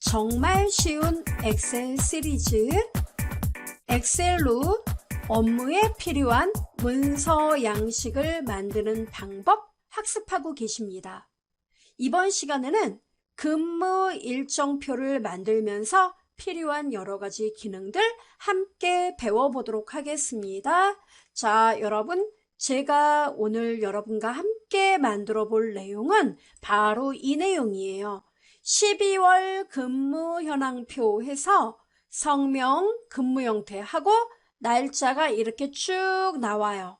정말 쉬운 엑셀 시리즈 엑셀로 업무에 필요한 문서 양식을 만드는 방법 학습하고 계십니다. 이번 시간에는 근무 일정표를 만들면서 필요한 여러 가지 기능들 함께 배워보도록 하겠습니다. 자, 여러분, 제가 오늘 여러분과 함께 만들어 볼 내용은 바로 이 내용이에요. 12월 근무 현황표 해서 성명, 근무 형태 하고 날짜가 이렇게 쭉 나와요.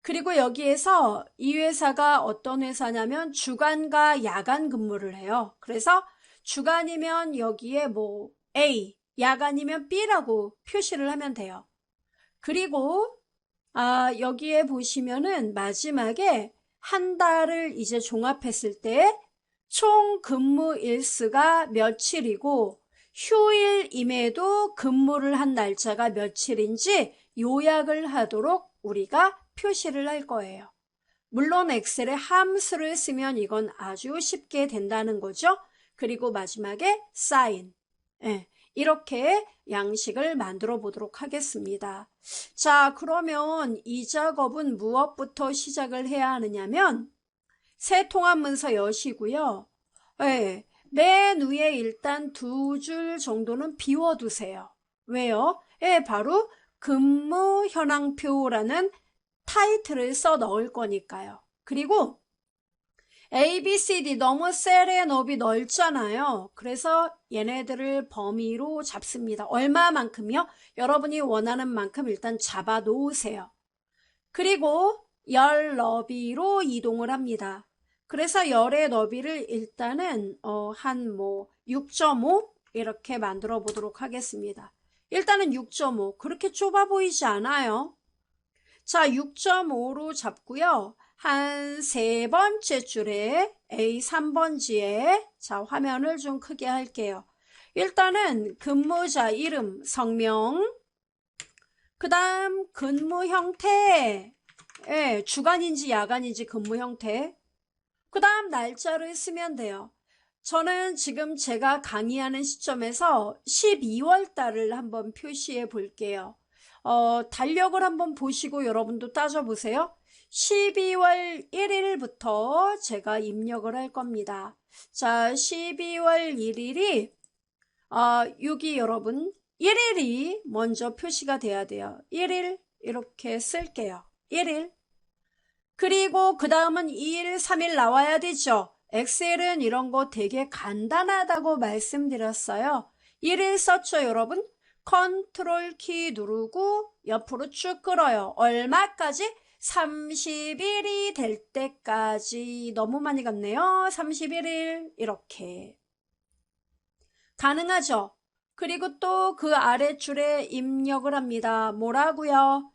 그리고 여기에서 이 회사가 어떤 회사냐면 주간과 야간 근무를 해요. 그래서 주간이면 여기에 뭐 A, 야간이면 B라고 표시를 하면 돼요. 그리고 아, 여기에 보시면은 마지막에 한 달을 이제 종합했을 때 총 근무 일수가 며칠이고 휴일임에도 근무를 한 날짜가 며칠인지 요약을 하도록 우리가 표시를 할 거예요. 물론 엑셀에 함수를 쓰면 이건 아주 쉽게 된다는 거죠. 그리고 마지막에 사인. 예, 이렇게 양식을 만들어 보도록 하겠습니다. 자, 그러면 이 작업은 무엇부터 시작을 해야 하느냐면 새 통합 문서 여시고요. 예, 맨 위에 일단 두 줄 정도는 비워두세요. 왜요? 예, 바로 근무 현황표라는 타이틀을 써 넣을 거니까요. 그리고 A, B, C, D 너무 셀의 너비 넓잖아요. 그래서 얘네들을 범위로 잡습니다. 얼마만큼요? 여러분이 원하는 만큼 일단 잡아 놓으세요. 그리고 열 너비로 이동을 합니다. 그래서 열의 너비를 일단은 어, 한뭐 6.5 이렇게 만들어 보도록 하겠습니다. 일단은 6.5 그렇게 좁아 보이지 않아요. 자 6.5로 잡고요. 한 세 번째 줄에 A 3번지에 자 화면을 좀 크게 할게요. 일단은 근무자 이름 성명 그 다음 근무 형태 예, 주간인지 야간인지 근무 형태 그 다음 날짜를 쓰면 돼요. 저는 지금 제가 강의하는 시점에서 12월 달을 한번 표시해 볼게요. 어, 달력을 한번 보시고 여러분도 따져보세요. 12월 1일부터 제가 입력을 할 겁니다. 자, 12월 1일이, 아, 여기 여러분, 1일이 먼저 표시가 돼야 돼요. 1일, 이렇게 쓸게요. 1일. 그리고 그 다음은 2일, 3일 나와야 되죠. 엑셀은 이런 거 되게 간단하다고 말씀드렸어요. 1일 썼죠, 여러분? 컨트롤 키 누르고 옆으로 쭉 끌어요. 얼마까지? 31일이 될 때까지 너무 많이 갔네요. 31일 이렇게 가능하죠. 그리고 또 그 아래 줄에 입력을 합니다. 뭐라고요?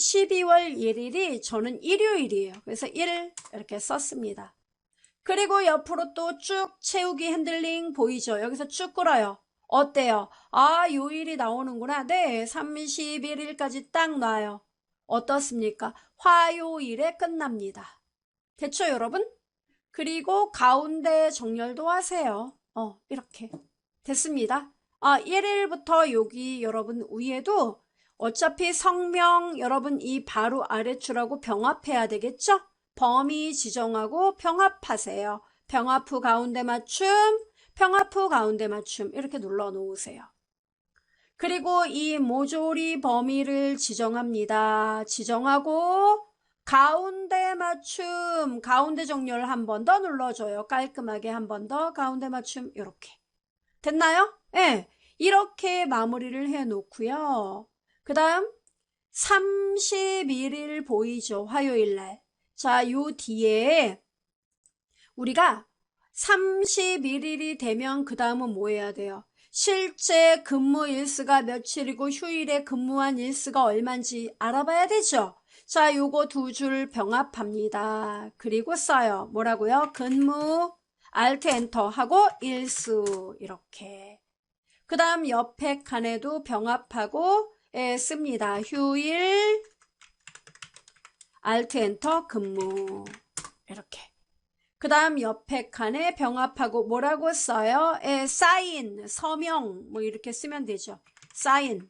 12월 1일이 저는 일요일이에요. 그래서 1 이렇게 썼습니다. 그리고 옆으로 또 쭉 채우기 핸들링 보이죠? 여기서 쭉 끌어요. 어때요? 아, 요일이 나오는구나. 네, 31일까지 딱 놔요. 어떻습니까? 화요일에 끝납니다. 됐죠, 여러분? 그리고 가운데 정렬도 하세요. 어, 이렇게. 됐습니다. 아, 1일부터 여기 여러분 위에도 어차피 성명 여러분 이 바로 아래 줄하고 병합해야 되겠죠? 범위 지정하고 병합하세요. 병합 후 가운데 맞춤, 병합 후 가운데 맞춤 이렇게 눌러 놓으세요. 그리고 이 모조리 범위를 지정합니다. 지정하고 가운데 맞춤, 가운데 정렬 한 번 더 눌러줘요. 깔끔하게 한 번 더 가운데 맞춤 이렇게. 됐나요? 예. 네, 이렇게 마무리를 해 놓고요. 그 다음 31일 보이죠? 화요일 날. 자, 요 뒤에 우리가 31일이 되면 그 다음은 뭐 해야 돼요? 실제 근무 일수가 며칠이고 휴일에 근무한 일수가 얼마인지 알아봐야 되죠. 자, 요거 두 줄 병합합니다. 그리고 써요. 뭐라고요? 근무, 알트 엔터 하고 일수 이렇게. 그 다음 옆에 칸에도 병합하고 예, 씁니다. 휴일, 알트 엔터 근무 이렇게. 그 다음 옆에 칸에 병합하고 뭐라고 써요? 에, 사인, 서명 뭐 이렇게 쓰면 되죠. 사인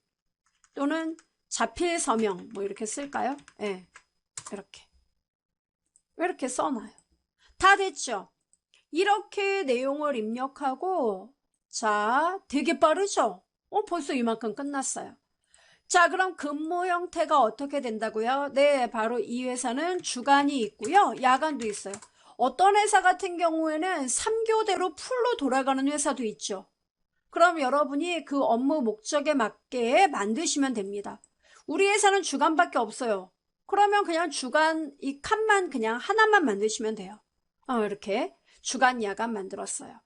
또는 자필 서명 뭐 이렇게 쓸까요? 예, 이렇게 이렇게 써놔요. 다 됐죠? 이렇게 내용을 입력하고 자, 되게 빠르죠? 어, 벌써 이만큼 끝났어요. 자, 그럼 근무 형태가 어떻게 된다고요? 네, 바로 이 회사는 주간이 있고요. 야간도 있어요. 어떤 회사 같은 경우에는 3교대로 풀로 돌아가는 회사도 있죠. 그럼 여러분이 그 업무 목적에 맞게 만드시면 됩니다. 우리 회사는 주간밖에 없어요. 그러면 그냥 주간 이 칸만 그냥 하나만 만드시면 돼요. 어, 이렇게 주간 야간 만들었어요.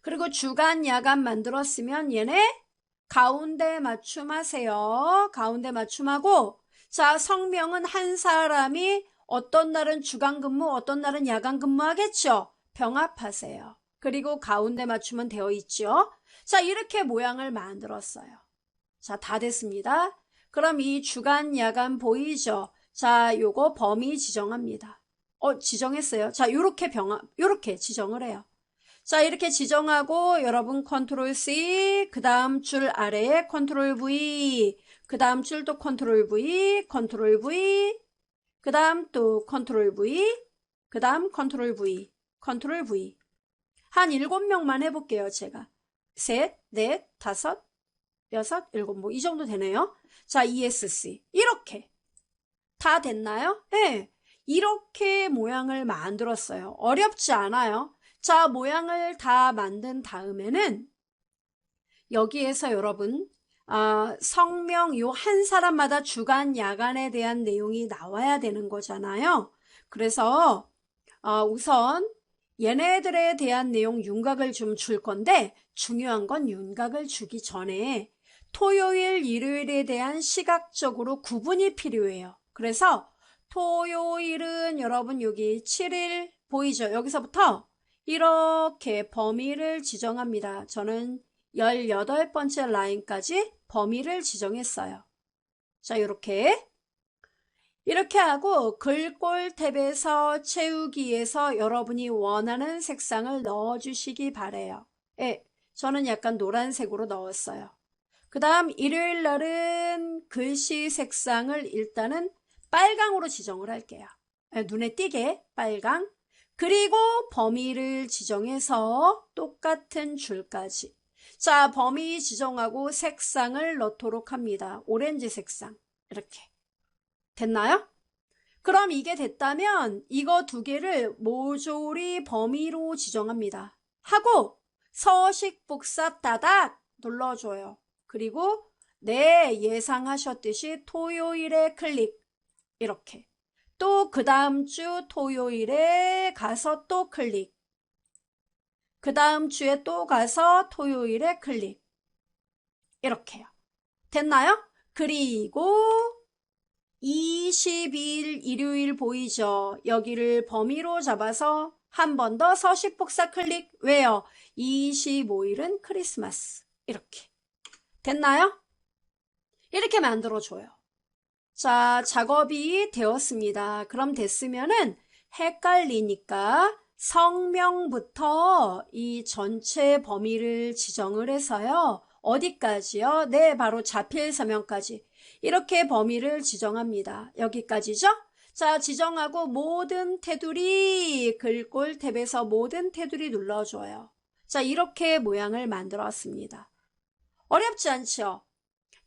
그리고 주간 야간 만들었으면 얘네 가운데 맞춤하세요. 가운데 맞춤하고 자 성명은 한 사람이 어떤 날은 주간 근무 어떤 날은 야간 근무 하겠죠. 병합하세요. 그리고 가운데 맞춤은 되어 있죠. 자 이렇게 모양을 만들었어요. 자다 됐습니다. 그럼 이 주간 야간 보이죠? 자 요거 범위 지정합니다. 어 지정했어요. 자 요렇게 병합 요렇게 지정을 해요. 자, 이렇게 지정하고 여러분 컨트롤 C, 그 다음 줄 아래에 컨트롤 V, 그 다음 줄도 컨트롤 V, 컨트롤 V, 그 다음 또 컨트롤 V, 그 다음 컨트롤 V, 컨트롤 V. 한 일곱 명만 해볼게요, 제가. 셋, 넷, 다섯, 여섯, 일곱, 뭐 이 정도 되네요. 자, ESC. 이렇게. 다 됐나요? 네. 이렇게 모양을 만들었어요. 어렵지 않아요. 자, 모양을 다 만든 다음에는 여기에서 여러분 아, 성명 요 한 사람마다 주간 야간에 대한 내용이 나와야 되는 거잖아요. 그래서 어, 우선 얘네들에 대한 내용 윤곽을 좀 줄 건데 중요한 건 윤곽을 주기 전에 토요일, 일요일에 대한 시각적으로 구분이 필요해요. 그래서 토요일은 여러분 여기 7일 보이죠? 여기서부터 이렇게 범위를 지정합니다. 저는 18번째 라인까지 범위를 지정했어요. 자, 이렇게. 이렇게 하고 글꼴 탭에서 채우기에서 여러분이 원하는 색상을 넣어주시기 바래요. 예, 저는 약간 노란색으로 넣었어요. 그 다음 일요일 날은 글씨 색상을 일단은 빨강으로 지정을 할게요. 예, 눈에 띄게 빨강. 그리고 범위를 지정해서 똑같은 줄까지. 자, 범위 지정하고 색상을 넣도록 합니다. 오렌지 색상. 이렇게. 됐나요? 그럼 이게 됐다면 이거 두 개를 모조리 범위로 지정합니다. 하고 서식 복사 따닥 눌러줘요. 그리고 네, 예상하셨듯이 토요일에 클릭. 이렇게. 또 그 다음 주 토요일에 가서 또 클릭. 그 다음 주에 또 가서 토요일에 클릭. 이렇게요. 됐나요? 그리고 22일 일요일 보이죠? 여기를 범위로 잡아서 한 번 더 서식 복사 클릭. 왜요? 25일은 크리스마스. 이렇게. 됐나요? 이렇게 만들어줘요. 자, 작업이 되었습니다. 그럼 됐으면은 헷갈리니까 성명부터 이 전체 범위를 지정을 해서요. 어디까지요? 네, 바로 자필 서명까지. 이렇게 범위를 지정합니다. 여기까지죠? 자, 지정하고 모든 테두리 글꼴 탭에서 모든 테두리 눌러줘요. 자, 이렇게 모양을 만들었습니다. 어렵지 않죠?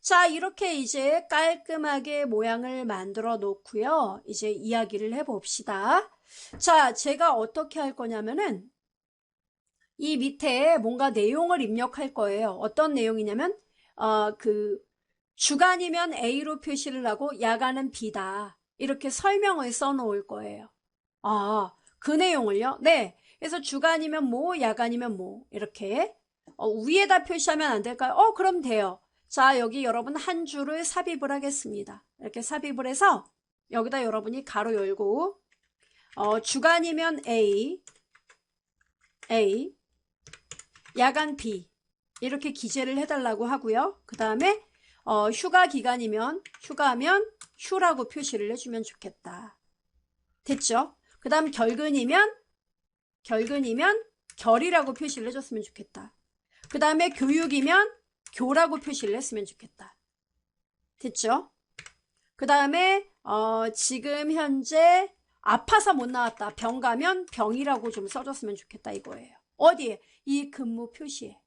자, 이렇게 이제 깔끔하게 모양을 만들어 놓고요. 이제 이야기를 해봅시다. 자, 제가 어떻게 할 거냐면은 이 밑에 뭔가 내용을 입력할 거예요. 어떤 내용이냐면 어, 그 주간이면 A로 표시를 하고 야간은 B다. 이렇게 설명을 써 놓을 거예요. 아, 그 내용을요? 네. 그래서 주간이면 뭐, 야간이면 뭐, 이렇게. 어, 위에다 표시하면 안 될까요? 어, 그럼 돼요. 자, 여기 여러분 한 줄을 삽입을 하겠습니다. 이렇게 삽입을 해서 여기다 여러분이 가로 열고 어, 주간이면 A, A, 야간 B 이렇게 기재를 해달라고 하고요. 그 다음에 어, 휴가 기간이면 휴가면 휴라고 표시를 해주면 좋겠다. 됐죠? 그 다음 결근이면 결근이면 결이라고 표시를 해줬으면 좋겠다. 그 다음에 교육이면 교라고 표시를 했으면 좋겠다. 됐죠? 그 다음에 어, 지금 현재 아파서 못 나왔다. 병 가면 병이라고 좀 써줬으면 좋겠다 이거예요. 어디에? 이 근무 표시에.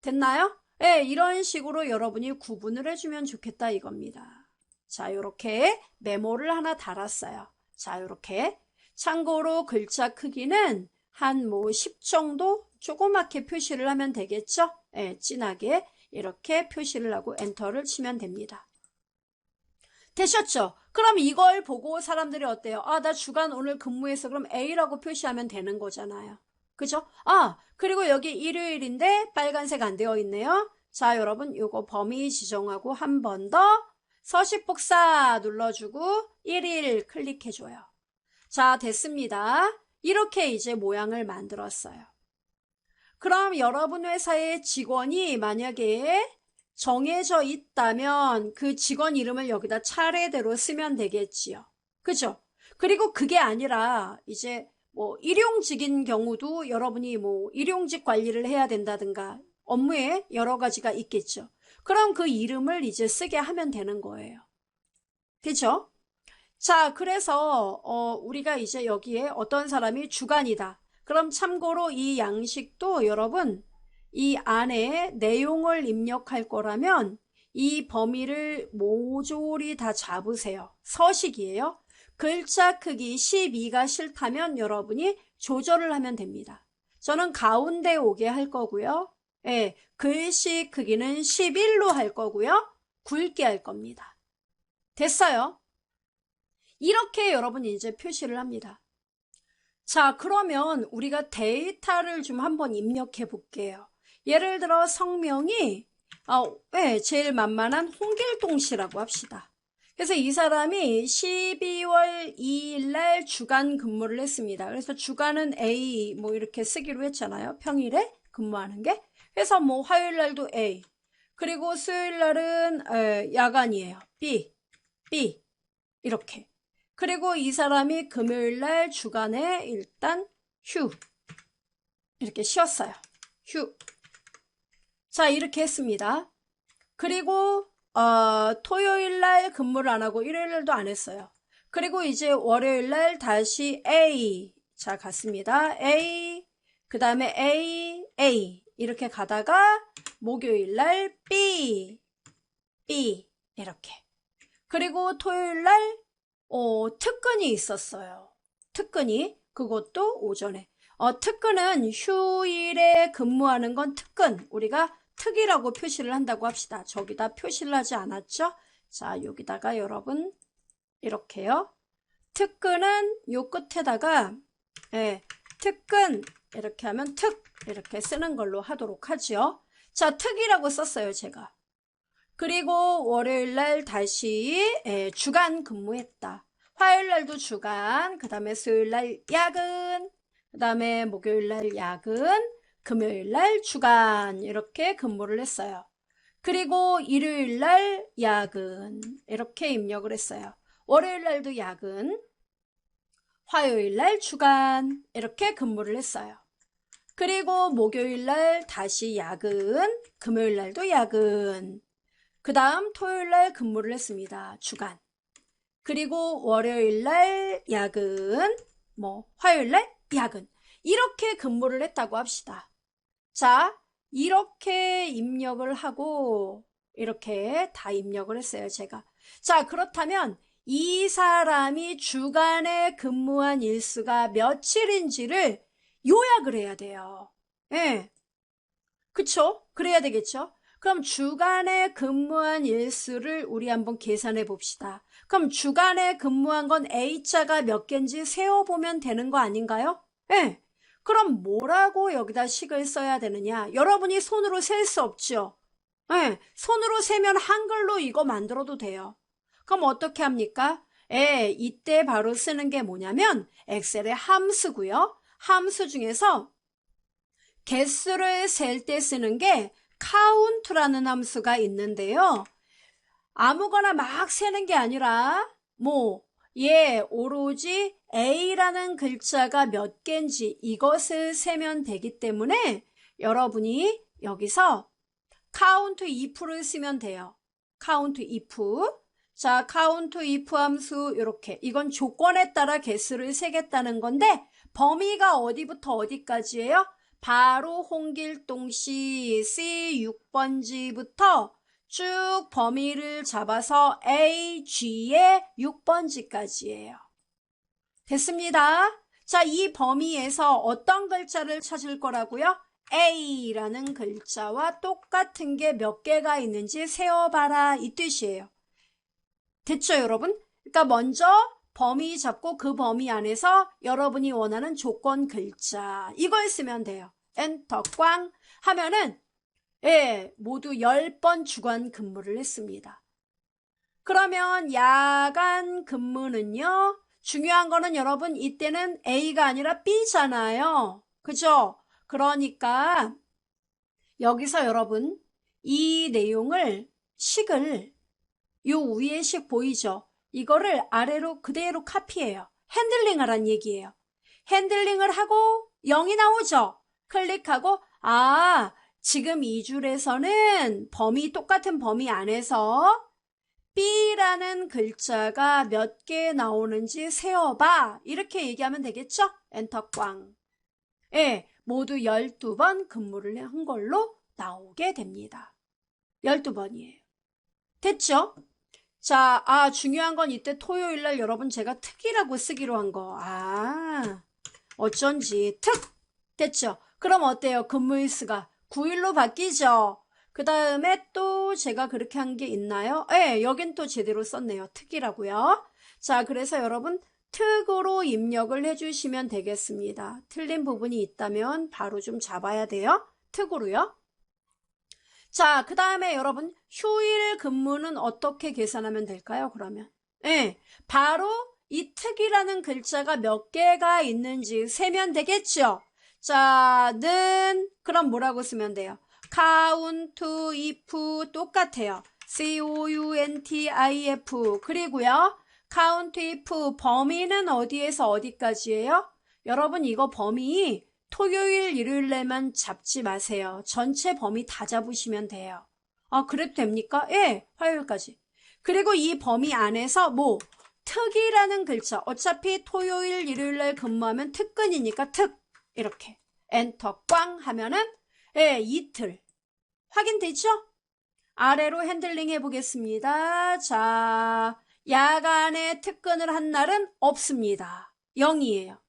됐나요? 네, 이런 식으로 여러분이 구분을 해주면 좋겠다 이겁니다. 자, 이렇게 메모를 하나 달았어요. 자, 이렇게. 참고로 글자 크기는 한 뭐 10 정도 조그맣게 표시를 하면 되겠죠? 예, 진하게 이렇게 표시를 하고 엔터를 치면 됩니다. 되셨죠? 그럼 이걸 보고 사람들이 어때요? 아, 나 주간 오늘 근무해서 그럼 A라고 표시하면 되는 거잖아요. 그죠? 아, 그리고 여기 일요일인데 빨간색 안 되어 있네요. 자, 여러분, 요거 범위 지정하고 한 번 더 서식 복사 눌러주고 1일 클릭해줘요. 자, 됐습니다. 이렇게 이제 모양을 만들었어요. 그럼 여러분 회사의 직원이 만약에 정해져 있다면 그 직원 이름을 여기다 차례대로 쓰면 되겠지요. 그죠? 그리고 그게 아니라 이제 뭐 일용직인 경우도 여러분이 뭐 일용직 관리를 해야 된다든가 업무에 여러 가지가 있겠죠. 그럼 그 이름을 이제 쓰게 하면 되는 거예요. 그죠? 자, 그래서 어, 우리가 이제 여기에 어떤 사람이 주간이다. 그럼 참고로 이 양식도 여러분 이 안에 내용을 입력할 거라면 이 범위를 모조리 다 잡으세요. 서식이에요. 글자 크기 12가 싫다면 여러분이 조절을 하면 됩니다. 저는 가운데 오게 할 거고요. 예, 글씨 크기는 11로 할 거고요. 굵게 할 겁니다. 됐어요? 이렇게 여러분이 이제 표시를 합니다. 자, 그러면 우리가 데이터를 좀 한번 입력해 볼게요. 예를 들어 성명이 어, 네, 제일 만만한 홍길동 씨라고 합시다. 그래서 이 사람이 12월 2일 날 주간 근무를 했습니다. 그래서 주간은 A 뭐 이렇게 쓰기로 했잖아요. 평일에 근무하는 게. 그래서 뭐 화요일 날도 A. 그리고 수요일 날은 에, 야간이에요. B, B 이렇게. 그리고 이 사람이 금요일 날 주간에 일단 휴 이렇게 쉬었어요. 휴. 자, 이렇게 했습니다. 그리고 어, 토요일 날 근무를 안 하고 일요일 날도 안 했어요. 그리고 이제 월요일 날 다시 A 자, 갔습니다. A 그 다음에 A A 이렇게 가다가 목요일 날 B B 이렇게 그리고 토요일 날 어, 특근이 있었어요. 특근이 그것도 오전에 어, 특근은 휴일에 근무하는 건 특근 우리가 특이라고 표시를 한다고 합시다. 저기다 표시를 하지 않았죠? 자, 여기다가 여러분 이렇게요. 특근은 요 끝에다가 예, 특근 이렇게 하면 특 이렇게 쓰는 걸로 하도록 하죠. 자, 특이라고 썼어요, 제가. 그리고 월요일 날 다시 예, 주간 근무했다. 화요일 날도 주간, 그 다음에 수요일 날 야근, 그 다음에 목요일 날 야근, 금요일 날 주간 이렇게 근무를 했어요. 그리고 일요일 날 야근 이렇게 입력을 했어요. 월요일 날도 야근, 화요일 날 주간 이렇게 근무를 했어요. 그리고 목요일 날 다시 야근, 금요일 날도 야근. 그 다음 토요일 날 근무를 했습니다. 주간. 그리고 월요일 날 야근, 뭐 화요일 날 야근. 이렇게 근무를 했다고 합시다. 자, 이렇게 입력을 하고 이렇게 다 입력을 했어요, 제가. 자, 그렇다면 이 사람이 주간에 근무한 일수가 며칠인지를 요약을 해야 돼요. 예. 그쵸? 그래야 되겠죠? 그럼 주간에 근무한 일수를 우리 한번 계산해 봅시다. 그럼 주간에 근무한 건 A자가 몇 개인지 세어보면 되는 거 아닌가요? 예. 그럼 뭐라고 여기다 식을 써야 되느냐? 여러분이 손으로 셀 수 없죠? 예. 손으로 세면 한글로 이거 만들어도 돼요. 그럼 어떻게 합니까? 예, 이때 바로 쓰는 게 뭐냐면 엑셀의 함수고요. 함수 중에서 개수를 셀 때 쓰는 게 count라는 함수가 있는데요. 아무거나 막 세는 게 아니라 뭐 예, 오로지 A라는 글자가 몇 개인지 이것을 세면 되기 때문에 여러분이 여기서 count if를 쓰면 돼요. count if. 자, count if 함수 이렇게 이건 조건에 따라 개수를 세겠다는 건데 범위가 어디부터 어디까지예요? 바로 홍길동시 C 6번지부터 쭉 범위를 잡아서 A, G의 6번지까지예요. 됐습니다. 자, 이 범위에서 어떤 글자를 찾을 거라고요? A라는 글자와 똑같은 게 몇 개가 있는지 세어봐라 이 뜻이에요. 됐죠, 여러분? 그러니까 먼저 범위 잡고 그 범위 안에서 여러분이 원하는 조건 글자 이걸 쓰면 돼요. 엔터 꽝 하면은 예, 모두 10번 주간 근무를 했습니다. 그러면 야간 근무는요. 중요한 거는 여러분 이때는 A가 아니라 B잖아요. 그죠? 그러니까 여기서 여러분 이 내용을 식을 요 위에 식 보이죠? 이거를 아래로 그대로 카피해요. 핸들링 하란 얘기예요. 핸들링을 하고 0이 나오죠? 클릭하고 아 지금 이 줄에서는 범위 똑같은 범위 안에서 B라는 글자가 몇 개 나오는지 세어봐. 이렇게 얘기하면 되겠죠? 엔터 꽝. 예, 모두 12번 근무를 한 걸로 나오게 됩니다. 12번이에요. 됐죠? 자, 아, 중요한 건 이때 토요일 날 여러분 제가 특이라고 쓰기로 한 거. 아, 어쩐지 특! 됐죠? 그럼 어때요? 근무일수가 9일로 바뀌죠? 그 다음에 또 제가 그렇게 한 게 있나요? 예, 여긴 또 제대로 썼네요. 특이라고요. 자, 그래서 여러분 특으로 입력을 해주시면 되겠습니다. 틀린 부분이 있다면 바로 좀 잡아야 돼요. 특으로요. 자, 그 다음에 여러분 휴일 근무는 어떻게 계산하면 될까요? 그러면 예, 바로 이 특이라는 글자가 몇 개가 있는지 세면 되겠죠? 자, 는 그럼 뭐라고 쓰면 돼요? count if 똑같아요. c-o-u-n-t-i-f 그리고요. count if 범위는 어디에서 어디까지예요? 여러분 이거 범위 토요일 일요일에만 잡지 마세요. 전체 범위 다 잡으시면 돼요. 아 그래도 됩니까? 예, 화요일까지. 그리고 이 범위 안에서 뭐 특이라는 글자 어차피 토요일 일요일날 근무하면 특근이니까 특 이렇게 엔터 꽝 하면은 예, 이틀 확인되죠? 아래로 핸들링 해보겠습니다. 자, 야간에 특근을 한 날은 없습니다. 0이에요.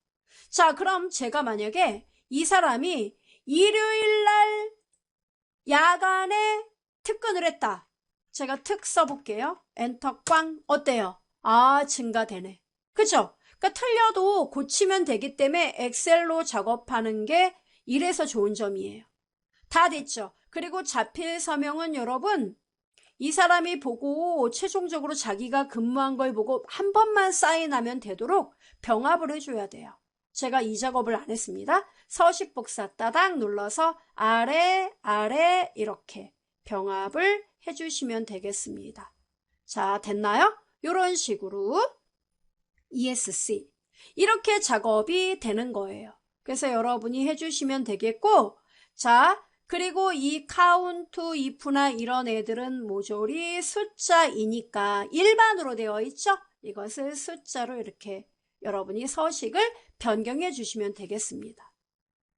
자, 그럼 제가 만약에 이 사람이 일요일 날 야간에 특근을 했다. 제가 특 써볼게요. 엔터 꽝. 어때요? 아, 증가되네. 그죠? 그러니까 틀려도 고치면 되기 때문에 엑셀로 작업하는 게 이래서 좋은 점이에요. 다 됐죠? 그리고 자필 서명은 여러분 이 사람이 보고 최종적으로 자기가 근무한 걸 보고 한 번만 사인하면 되도록 병합을 해줘야 돼요. 제가 이 작업을 안 했습니다. 서식 복사 따당 눌러서 아래 아래 이렇게 병합을 해주시면 되겠습니다. 자 됐나요? 이런 식으로 ESC 이렇게 작업이 되는 거예요. 그래서 여러분이 해주시면 되겠고 자 그리고 이 count if나 이런 애들은 모조리 숫자이니까 일반으로 되어 있죠? 이것을 숫자로 이렇게 여러분이 서식을 변경해 주시면 되겠습니다.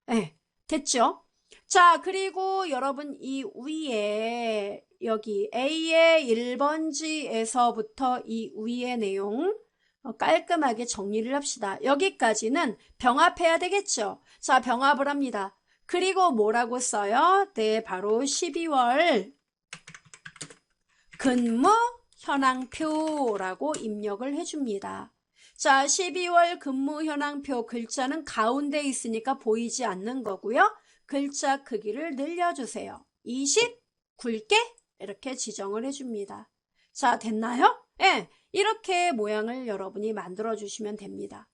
네, 됐죠? 자, 그리고 여러분 이 위에 여기 A의 1번지에서부터 이 위의 내용 깔끔하게 정리를 합시다. 여기까지는 병합해야 되겠죠? 자, 병합을 합니다. 그리고 뭐라고 써요? 네, 바로 12월 근무 현황표라고 입력을 해줍니다. 자, 12월 근무 현황표 글자는 가운데 있으니까 보이지 않는 거고요. 글자 크기를 늘려주세요. 20 굵게 이렇게 지정을 해줍니다. 자, 됐나요? 예, 네, 이렇게 모양을 여러분이 만들어 주시면 됩니다.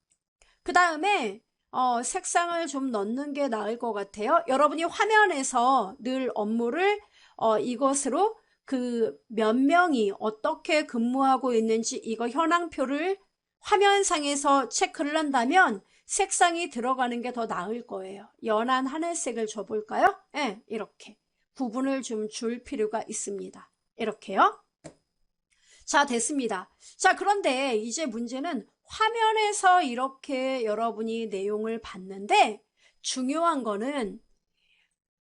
그 다음에 어, 색상을 좀 넣는 게 나을 것 같아요. 여러분이 화면에서 늘 업무를 어, 이것으로 그 몇 명이 어떻게 근무하고 있는지 이거 현황표를 화면상에서 체크를 한다면 색상이 들어가는 게 더 나을 거예요. 연한 하늘색을 줘볼까요? 예, 이렇게. 구분을 좀 줄 필요가 있습니다. 이렇게요. 자, 됐습니다. 자, 그런데 이제 문제는 화면에서 이렇게 여러분이 내용을 봤는데 중요한 거는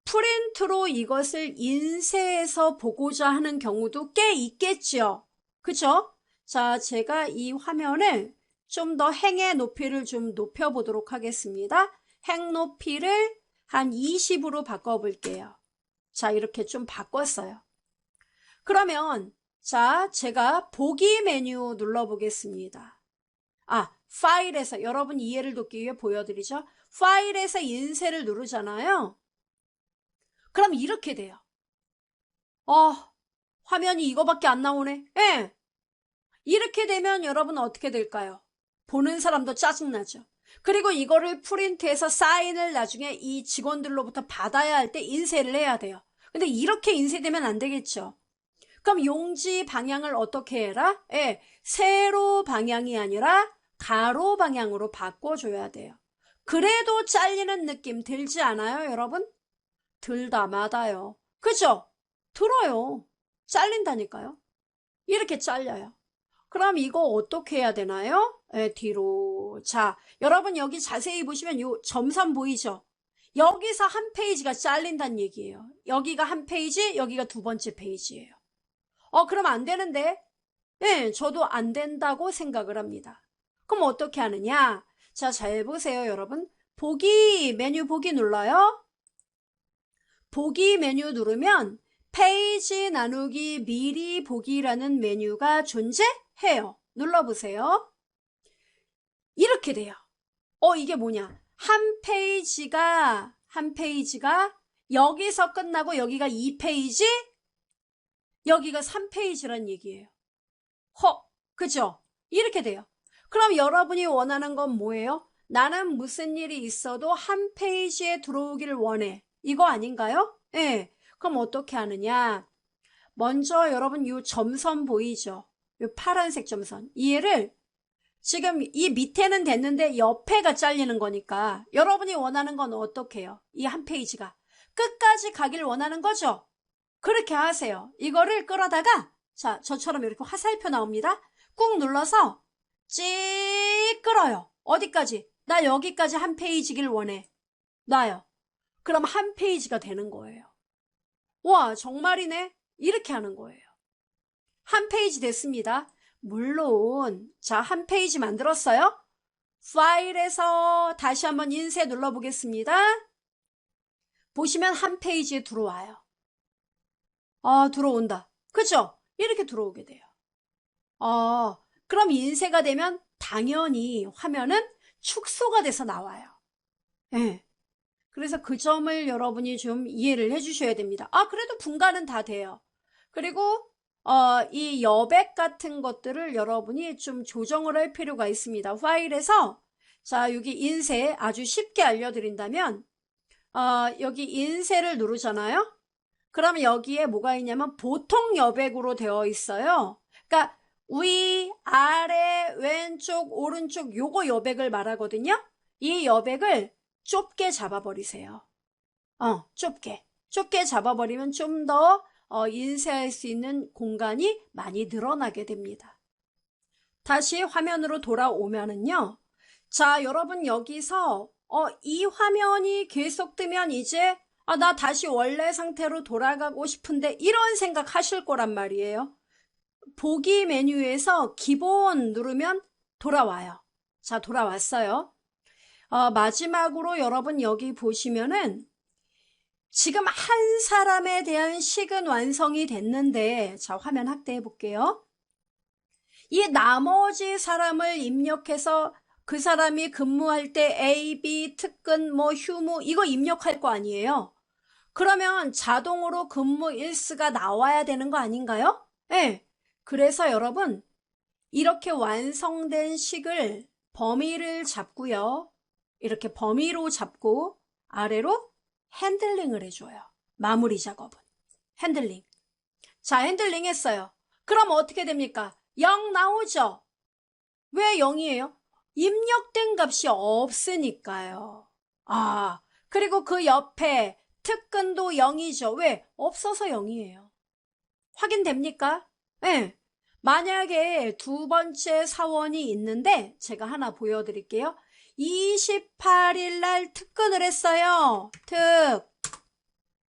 프린트로 이것을 인쇄해서 보고자 하는 경우도 꽤 있겠죠. 그죠? 자, 제가 이 화면을 좀 더 행의 높이를 좀 높여보도록 하겠습니다. 행 높이를 한 20으로 바꿔볼게요. 자, 이렇게 좀 바꿨어요. 그러면, 자, 제가 보기 메뉴 눌러보겠습니다. 아, 파일에서, 여러분 이해를 돕기 위해 보여드리죠. 파일에서 인쇄를 누르잖아요. 그럼 이렇게 돼요. 어, 화면이 이거밖에 안 나오네. 예. 이렇게 되면 여러분 어떻게 될까요? 보는 사람도 짜증나죠. 그리고 이거를 프린트해서 사인을 나중에 이 직원들로부터 받아야 할 때 인쇄를 해야 돼요. 근데 이렇게 인쇄되면 안 되겠죠. 그럼 용지 방향을 어떻게 해라? 예, 세로 방향이 아니라 가로 방향으로 바꿔줘야 돼요. 그래도 잘리는 느낌 들지 않아요, 여러분? 들다 마다요. 그죠? 들어요. 잘린다니까요. 이렇게 잘려요. 그럼 이거 어떻게 해야 되나요? 예, 뒤로. 자, 여러분 여기 자세히 보시면 요 점선 보이죠? 여기서 한 페이지가 잘린다는 얘기예요. 여기가 한 페이지, 여기가 두 번째 페이지예요. 어, 그럼 안 되는데? 예, 저도 안 된다고 생각을 합니다. 그럼 어떻게 하느냐? 자, 잘 보세요, 여러분. 보기, 메뉴 보기 눌러요. 보기 메뉴 누르면 페이지 나누기 미리 보기라는 메뉴가 존재 해요. 눌러보세요. 이렇게 돼요. 어, 이게 뭐냐? 한 페이지가, 한 페이지가 여기서 끝나고 여기가 2페이지, 여기가 3페이지란 얘기예요. 허, 그죠? 이렇게 돼요. 그럼 여러분이 원하는 건 뭐예요? 나는 무슨 일이 있어도 한 페이지에 들어오기를 원해. 이거 아닌가요? 예. 네. 그럼 어떻게 하느냐? 먼저 여러분 이 점선 보이죠? 이 파란색 점선. 얘를 지금 이 밑에는 됐는데 옆에가 잘리는 거니까 여러분이 원하는 건 어떻게 해요? 이 한 페이지가 끝까지 가길 원하는 거죠? 그렇게 하세요. 이거를 끌어다가 자 저처럼 이렇게 화살표 나옵니다. 꾹 눌러서 찍 끌어요. 어디까지? 나 여기까지 한 페이지길 원해. 놔요. 그럼 한 페이지가 되는 거예요. 와, 정말이네? 이렇게 하는 거예요. 한 페이지 됐습니다. 물론, 자, 한 페이지 만들었어요? 파일에서 다시 한번 인쇄 눌러보겠습니다. 보시면 한 페이지에 들어와요. 아, 들어온다. 그죠? 이렇게 들어오게 돼요. 아, 그럼 인쇄가 되면 당연히 화면은 축소가 돼서 나와요. 예. 네. 그래서 그 점을 여러분이 좀 이해를 해주셔야 됩니다. 아, 그래도 분간은 다 돼요. 그리고 어, 이 여백 같은 것들을 여러분이 좀 조정을 할 필요가 있습니다. 파일에서 자 여기 인쇄 아주 쉽게 알려드린다면 어, 여기 인쇄를 누르잖아요. 그러면 여기에 뭐가 있냐면 보통 여백으로 되어 있어요. 그러니까 위, 아래, 왼쪽, 오른쪽 요거 여백을 말하거든요. 이 여백을 좁게 잡아버리세요. 어, 좁게. 좁게 잡아버리면 좀 더 어, 인쇄할 수 있는 공간이 많이 늘어나게 됩니다. 다시 화면으로 돌아오면은요. 자, 여러분 여기서 어, 이 화면이 계속 뜨면 이제 아, 나 다시 원래 상태로 돌아가고 싶은데 이런 생각 하실 거란 말이에요. 보기 메뉴에서 기본 누르면 돌아와요. 자, 돌아왔어요. 어, 마지막으로 여러분 여기 보시면은 지금 한 사람에 대한 식은 완성이 됐는데 자 화면 확대해 볼게요. 이 나머지 사람을 입력해서 그 사람이 근무할 때 A, B, 특근, 뭐 휴무 이거 입력할 거 아니에요. 그러면 자동으로 근무 일수가 나와야 되는 거 아닌가요? 네. 그래서 여러분 이렇게 완성된 식을 범위를 잡고요. 이렇게 범위로 잡고 아래로 핸들링을 해줘요. 마무리 작업은. 핸들링. 자, 핸들링 했어요. 그럼 어떻게 됩니까? 0 나오죠? 왜 0이에요? 입력된 값이 없으니까요. 아, 그리고 그 옆에 특근도 0이죠. 왜? 없어서 0이에요. 확인됩니까? 네. 만약에 두 번째 사원이 있는데 제가 하나 보여드릴게요. 28일 날 특근을 했어요. 특.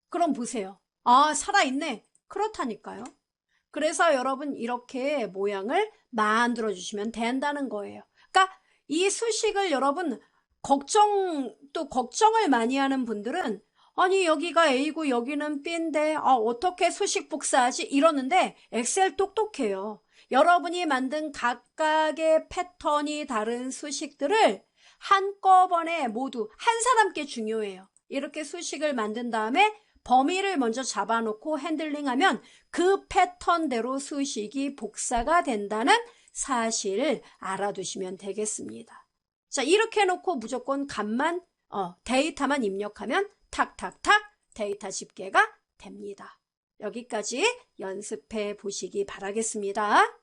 그럼 보세요. 아, 살아있네. 그렇다니까요. 그래서 여러분 이렇게 모양을 만들어 주시면 된다는 거예요. 그러니까 이 수식을 여러분 걱정 또 걱정을 많이 하는 분들은 아니 여기가 A고 여기는 B인데 아, 어떻게 수식 복사하지 이러는데 엑셀 똑똑해요. 여러분이 만든 각각의 패턴이 다른 수식들을 한꺼번에 모두 한 사람께 중요해요. 이렇게 수식을 만든 다음에 범위를 먼저 잡아놓고 핸들링하면 그 패턴대로 수식이 복사가 된다는 사실을 알아두시면 되겠습니다. 자, 이렇게 해놓고 무조건 값만, 어, 데이터만 입력하면 탁탁탁 데이터 집계가 됩니다. 여기까지 연습해 보시기 바라겠습니다.